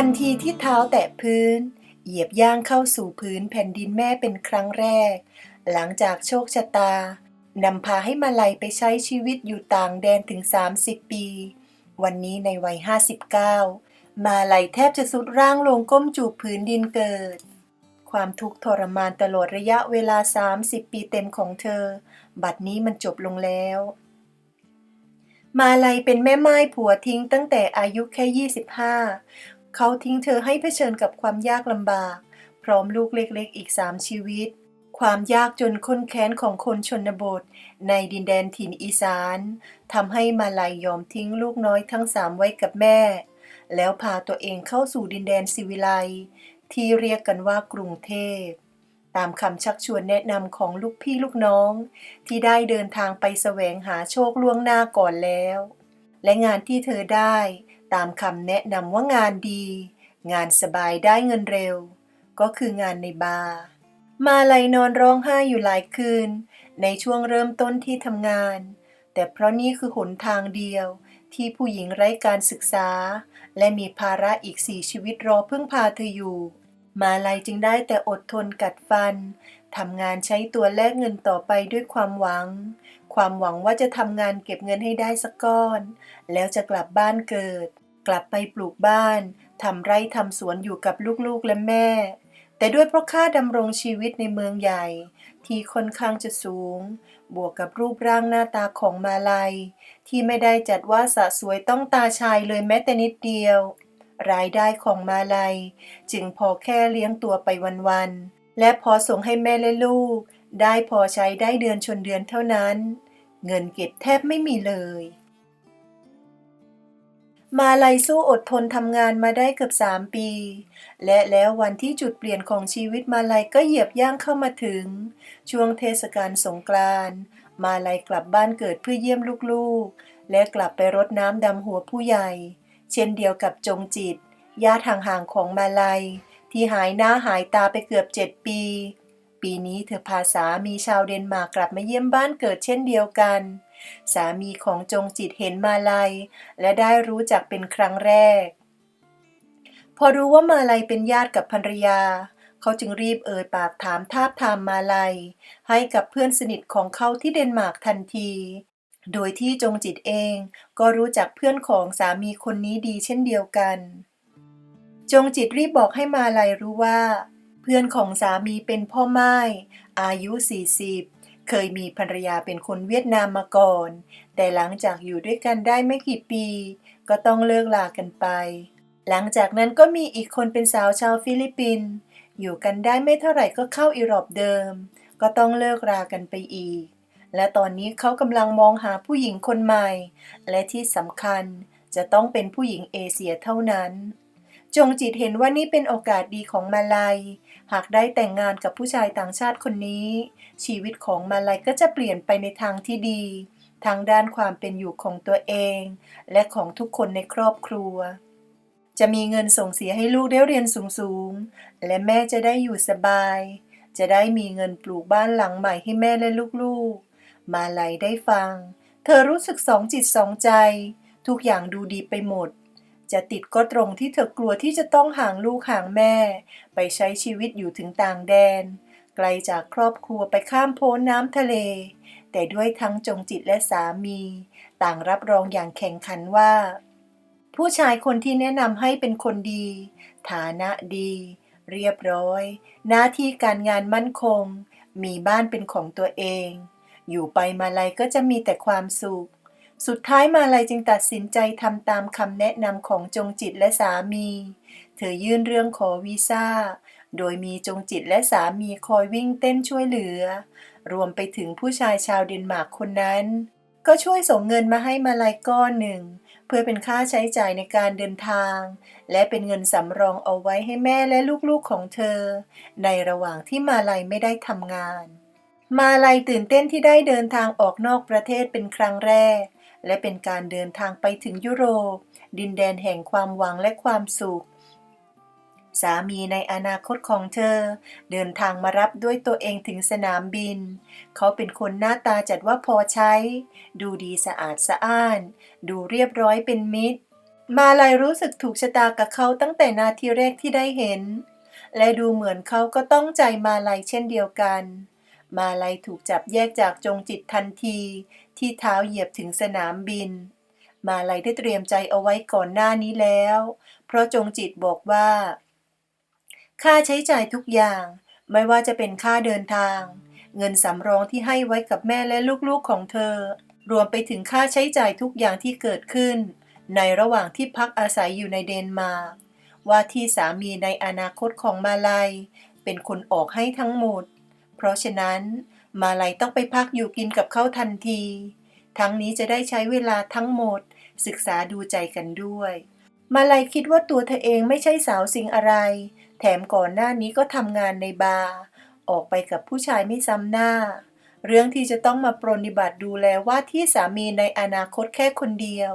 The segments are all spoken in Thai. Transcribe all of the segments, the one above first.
ทันทีที่เท้าแตะพื้น เหยียบย่างเข้าสู่พื้นแผ่นดินแม่เป็นครั้งแรก หลังจากโชคชะตานำพาให้มาลัยไปใช้ชีวิตอยู่ต่างแดนถึง 30 ปี วันนี้ในวัย 59 มาลัยแทบจะสุดร่างลงก้มจูบพื้นดินเกิด ความทุกข์ทรมานตลอดระยะเวลา 30 ปีเต็มของเธอ บัดนี้มันจบลงแล้ว มาลัยเป็นแม่ไม้ผัวทิ้งตั้งแต่อายุแค่ 25 เขาทิ้งเธอให้เผชิญกับความยากลำบาก พร้อมลูกเล็กๆ อีกสามชีวิต ความยากจนค้นแค้นของคนชนบท ในดินแดนถิ่นอีสานทำให้มาลัยยอมทิ้งลูกน้อยทั้งสามไว้กับแม่ แล้วพาตัวเองเข้าสู่ดินแดนสิวิไลที่เรียกกันว่ากรุงเทพตามคำชักชวนแนะนำของลูกพี่ลูกน้อง ที่ได้เดินทางไปแสวงหาโชคล่วงหน้าก่อนแล้ว และงานที่เธอได้ ตามคำแนะนำว่างานดี งานสบายได้เงินเร็ว ก็คืองานในบาร์มาลัยนอนร้องไห้อยู่หลายคืน ในช่วงเริ่มต้นที่ทำงาน แต่เพราะนี่คือหนทางเดียวที่ผู้หญิงไร้การศึกษา และมีภาระอีกสี่ชีวิตรอพึ่งพาเธออยู่ มาลัยจึงได้แต่อดทนกัดฟันทำงานใช้ตัวแลกเงินต่อไปด้วยความหวัง ความหวังว่าจะทำงานเก็บเงินให้ได้สักก้อน แล้วจะกลับบ้านเกิด กลับไปปลูกบ้านทำไร่ทำสวนอยู่กับลูกๆและแม่ แต่ด้วยเพราะค่าดำรงชีวิตในเมืองใหญ่ ที่ค่อนข้างจะสูง บวกกับรูปร่างหน้าตาของมาลัย ที่ไม่ได้จัดว่าสะสวยต้องตาชายเลยแม้แต่นิดเดียว รายได้ของมาลัย จึงพอแค่เลี้ยงตัวไปวันๆและพอส่งให้แม่และลูก ได้พอใช้ได้เดือนชนเดือนเท่านั้น เงินเก็บแทบไม่มีเลย มาลัยสู้อดทนทำงานมาได้เกือบสามปี และแล้ววันที่จุดเปลี่ยนของชีวิตมาลัยก็เหยียบย่างเข้ามาถึง ช่วงเทศกาลสงกรานต์มาลัยกลับบ้านเกิดเพื่อเยี่ยมลูกๆ และกลับไปรดน้ำดำหัวผู้ใหญ่ เช่นเดียวกับจงจิตญาติห่างๆของมาลัย ที่หายหน้าหายตาไปเกือบเจ็ดปี ปีนี้เธอพาสามีชาวเดนมาร์กกลับมาเยี่ยมบ้านเกิดเช่นเดียวกัน สามีของจงจิตเห็นมาลัย และได้รู้จักเป็นครั้งแรก พอรู้ว่ามาลัยเป็นญาติกับภรรยา เขาจึงรีบเอ่ยปากถามทาบทามมาลัย ให้กับเพื่อนสนิทของเขาที่เดนมาร์กทันที โดยที่จงจิตเองก็รู้จักเพื่อนของสามีคนนี้ดีเช่นเดียวกัน จงจิตรีบบอกให้มาลัยรู้ว่า พื่อนของสามีเป็นพ่อไม้อายุ 40 เคยมีภรรยาเป็นคนเวียดนามมาก่อน แต่หลังจากอยู่ด้วยกันได้ไม่กี่ปี ก็ต้องเลิกลากันไป หลังจากนั้นก็มีอีกคนเป็นสาวชาวฟิลิปปินส์อยู่กันได้ไม่เท่าไหร่ก็เข้าอิรอบเดิม ก็ต้องเลิกรากันไปอีก และตอนนี้เขากำลังมองหาผู้หญิงคนใหม่ และที่สำคัญจะต้องเป็นผู้หญิงเอเชียเท่านั้น จงจิตเห็นว่านี่เป็นโอกาสดีของมาลัย หากได้แต่งงานกับผู้ชายต่างชาติคนนี้ ชีวิตของมาลัยก็จะเปลี่ยนไปในทางที่ดี ทางด้านความเป็นอยู่ของตัวเอง และของทุกคนในครอบครัว จะมีเงินส่งเสียให้ลูกได้เรียนสูงๆ และแม่จะได้อยู่สบาย จะได้มีเงินปลูกบ้านหลังใหม่ให้แม่และลูกๆ มาลัยได้ฟัง เธอรู้สึกสองจิตสองใจ ทุกอย่างดูดีไปหมด จะติดก็ตรงที่เธอกลัวที่จะต้องห่างลูกห่างแม่ ไปใช้ชีวิตอยู่ถึงต่างแดน ไกลจากครอบครัวไปข้ามโพ้นน้ำทะเล แต่ด้วยทั้งจงจิตและสามี ต่างรับรองอย่างแข่งขันว่า ผู้ชายคนที่แนะนำให้เป็นคนดี ฐานะดี เรียบร้อย หน้าที่การงานมั่นคง มีบ้านเป็นของตัวเอง อยู่ไปมาลัยก็จะมีแต่ความสุข สุดท้ายมาลัยจึงตัดสินใจทำตามคำแนะนำของจงจิตและสามี เธอยื่นเรื่องขอวีซ่า โดยมีจงจิตและสามีคอยวิ่งเต้นช่วยเหลือ รวมไปถึงผู้ชายชาวเดนมาร์กคนนั้น ก็ช่วยส่งเงินมาให้มาลัยก้อนหนึ่ง เพื่อเป็นค่าใช้จ่ายในการเดินทาง และเป็นเงินสำรองเอาไว้ให้แม่และลูกๆของเธอ ในระหว่างที่มาลัยไม่ได้ทำงาน มาลัยตื่นเต้นที่ได้เดินทางออกนอกประเทศเป็นครั้งแรก และเป็นการเดินทางไปถึงยุโรป ดินแดนแห่งความหวังและความสุข สามีในอนาคตของเธอ เดินทางมารับด้วยตัวเองถึงสนามบิน เขาเป็นคนหน้าตาจัดว่าพอใช้ ดูดีสะอาดสะอ้าน ดูเรียบร้อยเป็นมิตร มาลัยรู้สึกถูกชะตากับเขาตั้งแต่นาทีแรกที่ได้เห็น และดูเหมือนเขาก็ต้องใจมาลัยเช่นเดียวกัน มาลัยถูกจับแยกจากจงจิตทันที ที่เท้าเหยียบถึงสนามบิน มาลัยได้เตรียมใจเอาไว้ก่อนหน้านี้แล้ว เพราะจงจิตบอกว่า ค่าใช้จ่ายทุกอย่าง ไม่ว่าจะเป็นค่าเดินทาง เงินสำรองที่ให้ไว้กับแม่และลูกๆของเธอ รวมไปถึงค่าใช้จ่ายทุกอย่างที่เกิดขึ้น ในระหว่างที่พักอาศัยอยู่ในเดนมาร์กว่าที่สามีในอนาคตของมาลัย เป็นคนออกให้ทั้งหมด เพราะฉะนั้นมาลัยต้องไปพักอยู่กินกับเขาทันที ทั้งนี้จะได้ใช้เวลาทั้งหมด ศึกษาดูใจกันด้วย มาลัยคิดว่าตัวเธอเองไม่ใช่สาวสิ่งอะไร แถมก่อนหน้านี้ก็ทำงานในบาร์ออกไปกับผู้ชายไม่ซ้ำหน้า เรื่องที่จะต้องมาปรนนิบัติดูแลว่าที่สามีในอนาคตแค่คนเดียว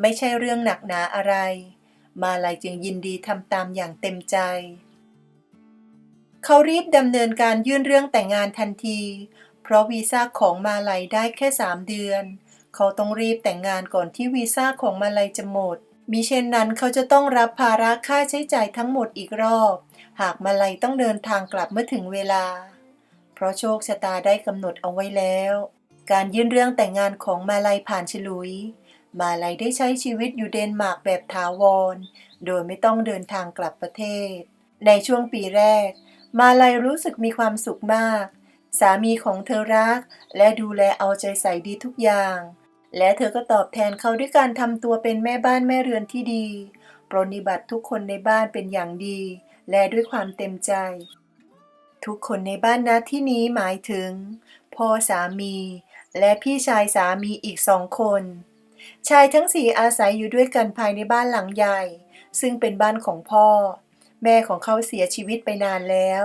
ไม่ใช่เรื่องหนักหนาอะไร มาลัยจึงยินดีทำตามอย่างเต็มใจ เขารีบดำเนินการยื่นเรื่องแต่งงานทันที เพราะวีซ่าของมาลัยได้แค่สามเดือน เขาต้องรีบแต่งงานก่อนที่วีซ่าของมาลัยจะหมด มิเช่นนั้นเขาจะต้องรับภาระค่าใช้จ่ายทั้งหมดอีกรอบ หากมาลัยต้องเดินทางกลับเมื่อถึงเวลา เพราะโชคชะตาได้กำหนดเอาไว้แล้ว การยื่นเรื่องแต่งงานของมาลัยผ่านฉลุย มาลัยได้ใช้ชีวิตอยู่เดนมาร์กแบบถาวร โดยไม่ต้องเดินทางกลับประเทศ ในช่วงปีแรก มาลัยรู้สึกมีความสุขมาก สามีของเธอรัก และดูแลเอาใจใส่ดีทุกอย่าง และเธอก็ตอบแทนเขาด้วยการทำตัวเป็นแม่บ้านแม่เรือนที่ดี ปรนนิบัติทุกคนในบ้านเป็นอย่างดี และด้วยความเต็มใจ ทุกคนในบ้านนะที่นี้หมายถึง พ่อสามี และพี่ชายสามีอีกสองคน ชายทั้งสี่อาศัยอยู่ด้วยกันภายในบ้านหลังใหญ่ ซึ่งเป็นบ้านของพ่อ แม่ของเขาเสียชีวิตไปนานแล้ว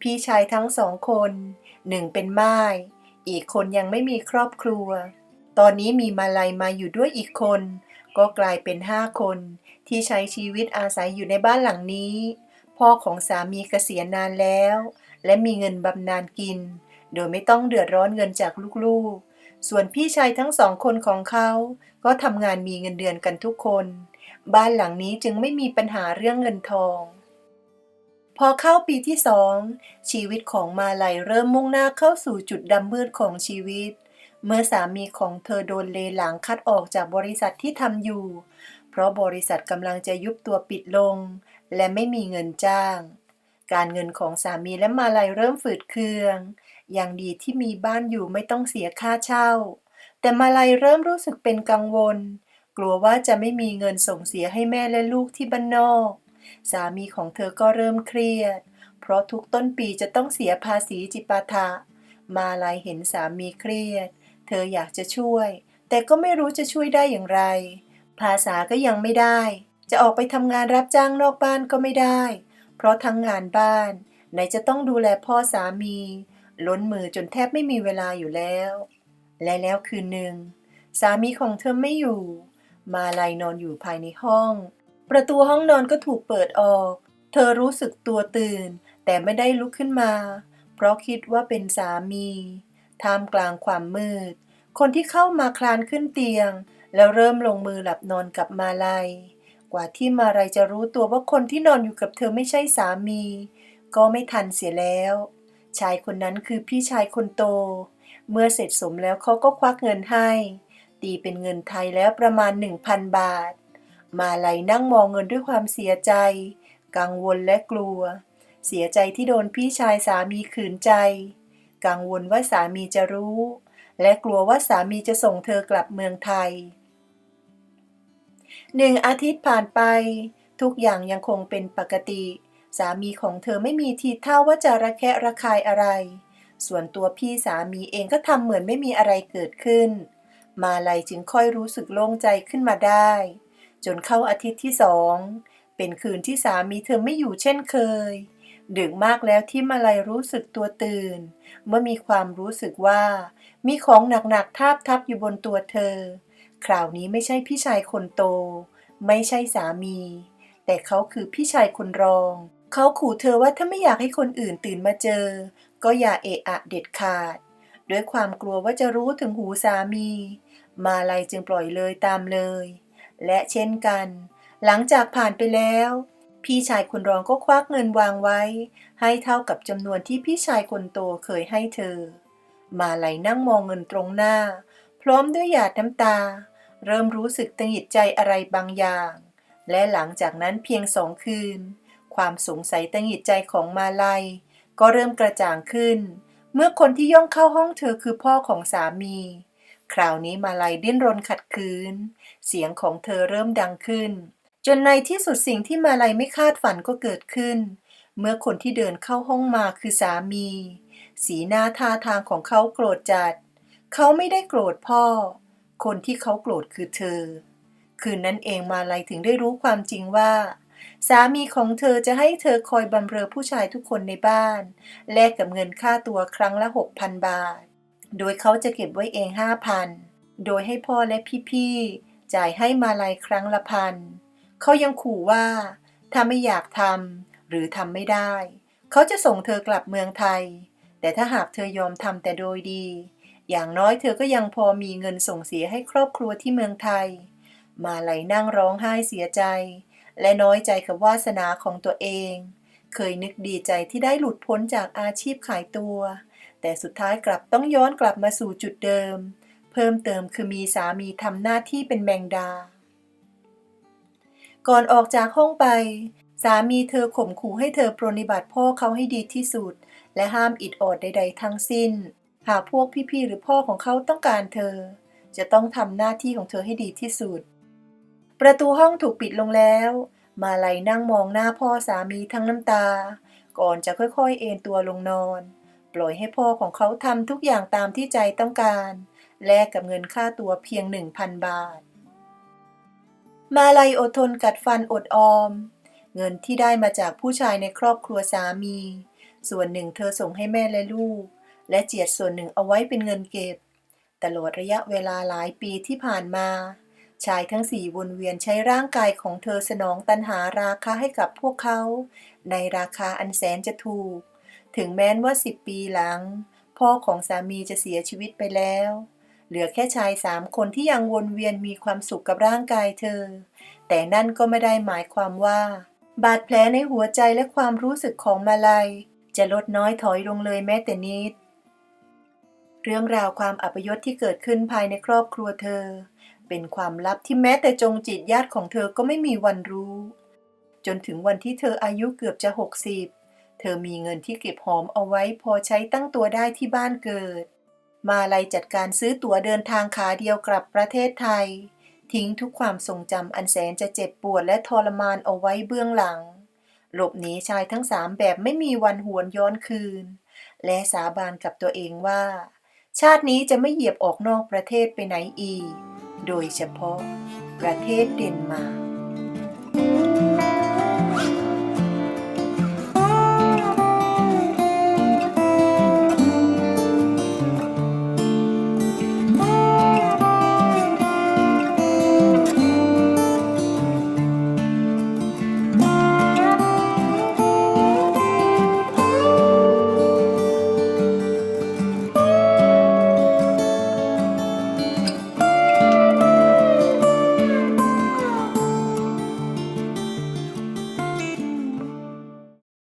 พี่ชายทั้งสองคน หนึ่งเป็นม่าย อีกคนยังไม่มีครอบครัว ตอนนี้มีมาลัยมาอยู่ด้วยอีกคน ก็กลายเป็นห้าคน ที่ใช้ชีวิตอาศัยอยู่ในบ้านหลังนี้ พ่อของสามีเกษียณนานแล้ว และมีเงินบำนาญกิน โดยไม่ต้องเดือดร้อนเงินจากลูกๆ ส่วนพี่ชายทั้งสองคนของเขา ก็ทำงานมีเงินเดือนกันทุกคน บ้านหลังนี้จึงไม่มีปัญหาเรื่องเงินทอง พอเข้าปีที่สองชีวิตของมาลัยเริ่มมุ่งหน้าเข้าสู่จุดดำมืดของชีวิต เมื่อสามีของเธอโดนเลหลังคัดออกจากบริษัทที่ทำอยู่ เพราะบริษัทกำลังจะยุบตัวปิดลง และไม่มีเงินจ้าง การเงินของสามีและมาลัยเริ่มฝืดเคือง อย่างดีที่มีบ้านอยู่ไม่ต้องเสียค่าเช่า แต่มาลัยเริ่มรู้สึกเป็นกังวล กลัวว่าจะไม่มีเงินส่งเสียให้แม่และลูกที่บ้านนอก สามีของเธอก็เริ่มเครียด เพราะทุกต้นปีจะต้องเสียภาษีจิปาถะ มาลัยเห็นสามีเครียด เธออยากจะช่วย แต่ก็ไม่รู้จะช่วยได้อย่างไร ภาษาก็ยังไม่ได้ จะออกไปทำงานรับจ้างนอกบ้านก็ไม่ได้ เพราะทั้งงานบ้าน ไหนจะต้องดูแลพ่อสามี ล้นมือจนแทบไม่มีเวลาอยู่แล้ว และแล้วคืนหนึ่งสามีของเธอไม่อยู่ มาลัยนอนอยู่ภายในห้อง ประตูห้องนอนก็ถูกเปิดออก เธอรู้สึกตัวตื่น แต่ไม่ได้ลุกขึ้นมา เพราะคิดว่าเป็นสามี ท่ามกลางความมืด คนที่เข้ามาคลานขึ้นเตียง แล้วเริ่มลงมือหลับนอนกับมาลัยกว่าที่มาลัยจะรู้ตัวว่าคนที่นอนอยู่กับเธอไม่ใช่สามี ก็ไม่ทันเสียแล้ว ชายคนนั้นคือพี่ชายคนโต เมื่อเสร็จสมแล้วเขาก็ควักเงินให้ ตีเป็นเงินไทยแล้วประมาณ 1,000 บาท มาลัยนั่งมองเงินด้วยความเสียใจ กังวลและกลัว เสียใจที่โดนพี่ชายสามีขืนใจ กังวลว่าสามีจะรู้ และกลัวว่าสามีจะส่งเธอกลับเมืองไทยหนึ่งอาทิตย์ผ่านไป ทุกอย่างยังคงเป็นปกติ สามีของเธอไม่มีทีท่าว่าจะระแคะระคายอะไร ส่วนตัวพี่สามีเองก็ทำเหมือนไม่มีอะไรเกิดขึ้น มาลัยจึงค่อยรู้สึกโล่งใจขึ้นมาได้ จนเข้าอาทิตย์ที่สองเป็นคืนที่สามีเธอไม่อยู่เช่นเคย ดึกมากแล้วที่มาลัยรู้สึกตัวตื่น เมื่อมีความรู้สึกว่า มีของหนักๆทาบทับอยู่บนตัวเธอ คราวนี้ไม่ใช่พี่ชายคนโต ไม่ใช่สามี แต่เขาคือพี่ชายคนรอง เขาขู่เธอว่าถ้าไม่อยากให้คนอื่นตื่นมาเจอ ก็อย่าเอะอะเด็ดขาด ด้วยความกลัวว่าจะรู้ถึงหูสามี มาลัยจึงปล่อยเลยตามเลย และเช่นกัน หลังจากผ่านไปแล้ว พี่ชายคนรองก็ควักเงินวางไว้ ให้เท่ากับจำนวนที่พี่ชายคนโตเคยให้เธอ มาไหลนั่งมองเงินตรงหน้า พร้อมด้วยหยาดน้ำตา เริ่มรู้สึกตังหิดใจอะไรบางอย่าง และหลังจากนั้นเพียงสองคืน ความสงสัยตังหิดใจของมาลัย ก็เริ่มกระจ่างขึ้น เมื่อคนที่ย่องเข้าห้องเธอคือพ่อของสามี คราวนี้มาลัยดิ้นรนขัดขืน เสียงของเธอเริ่มดังขึ้น จนในที่สุดสิ่งที่มาลัยไม่คาดฝันก็เกิดขึ้น เมื่อคนที่เดินเข้าห้องมาคือสามี สีหน้าท่าทางของเขาโกรธจัด เขาไม่ได้โกรธพ่อ คนที่เขาโกรธคือเธอ คืนนั้นเองมาลัยถึงได้รู้ความจริงว่าสามีของเธอจะให้เธอคอยบำเรอผู้ชายทุกคนในบ้าน แลกกับเงินค่าตัวครั้งละ 6,000 บาท โดยเขาจะเก็บไว้เอง5,000โดยให้พ่อและพี่ๆ จ่ายให้มาลัยครั้งละพัน เขายังขู่ว่า ถ้าไม่อยากทำหรือทำไม่ได้ เขาจะส่งเธอกลับเมืองไทย แต่ถ้าหากเธอยอมทำแต่โดยดี อย่างน้อยเธอก็ยังพอมีเงินส่งเสียให้ครอบครัวที่เมืองไทย มาไหลนั่งร้องไห้เสียใจ และน้อยใจกับวาสนาของตัวเอง เคยนึกดีใจที่ได้หลุดพ้นจากอาชีพขายตัว แต่สุดท้ายกลับต้องย้อนกลับมาสู่จุดเดิม เพิ่มเติมคือมีสามีทำหน้าที่เป็นแมงดา ก่อนออกจากห้องไป สามีเธอข่มขู่ให้เธอปรนนิบัติพ่อเขาให้ดีที่สุด และห้ามอิดออดใด ๆ ทั้งสิ้น หากพวกพี่ๆหรือพ่อของเขาต้องการเธอ จะต้องทำหน้าที่ของเธอให้ดีที่สุด ประตูห้องถูกปิดลงแล้วมาลัยนั่งมองหน้าพ่อสามีทั้งน้ำตา ก่อนจะค่อยๆ เอนตัวลงนอน ปล่อยให้พ่อของเขาทำทุกอย่างตามที่ใจต้องการ แลกกับเงินค่าตัวเพียงหนึ่งพันบาท มาลัยอดทนกัดฟันอดออม เงินที่ได้มาจากผู้ชายในครอบครัวสามี ส่วนหนึ่งเธอส่งให้แม่และลูก และเจียดส่วนหนึ่งเอาไว้เป็นเงินเก็บ ตลอดระยะเวลาหลายปีที่ผ่านมาชายทั้งสี่วนเวียนใช้ร่างกายของเธอสนองตันหาราคาให้กับพวกเขา ในราคาอันแสนจะถูก ถึงแม้นว่าสิบปีหลัง พ่อของสามีจะเสียชีวิตไปแล้ว เหลือแค่ชายสามคนที่ยังวนเวียนมีความสุขกับร่างกายเธอ แต่นั่นก็ไม่ได้หมายความว่า บาดแผลในหัวใจและความรู้สึกของมาลัย จะลดน้อยถอยลงเลยแม้แต่นิด เรื่องราวความอัปยศที่เกิดขึ้นภายในครอบครัวเธอ เป็นความลับที่แม้แต่จงจิตญาติของเธอก็ไม่มีวันรู้ จนถึงวันที่เธออายุเกือบจะหกสิบ เธอมีเงินที่เก็บหอมเอาไว้พอใช้ตั้งตัวได้ที่บ้านเกิด มาลัยจัดการซื้อตั๋วเดินทางขาเดียวกลับประเทศไทย ทิ้งทุกความทรงจำอันแสนจะเจ็บปวดและทรมานเอาไว้เบื้องหลัง หลบหนีชายทั้งสามแบบไม่มีวันหวนย้อนคืน และสาบานกับตัวเองว่า ชาตินี้จะไม่เหยียบออกนอกประเทศไปไหนอีก โดยเฉพาะประเทศเดนมาร์ก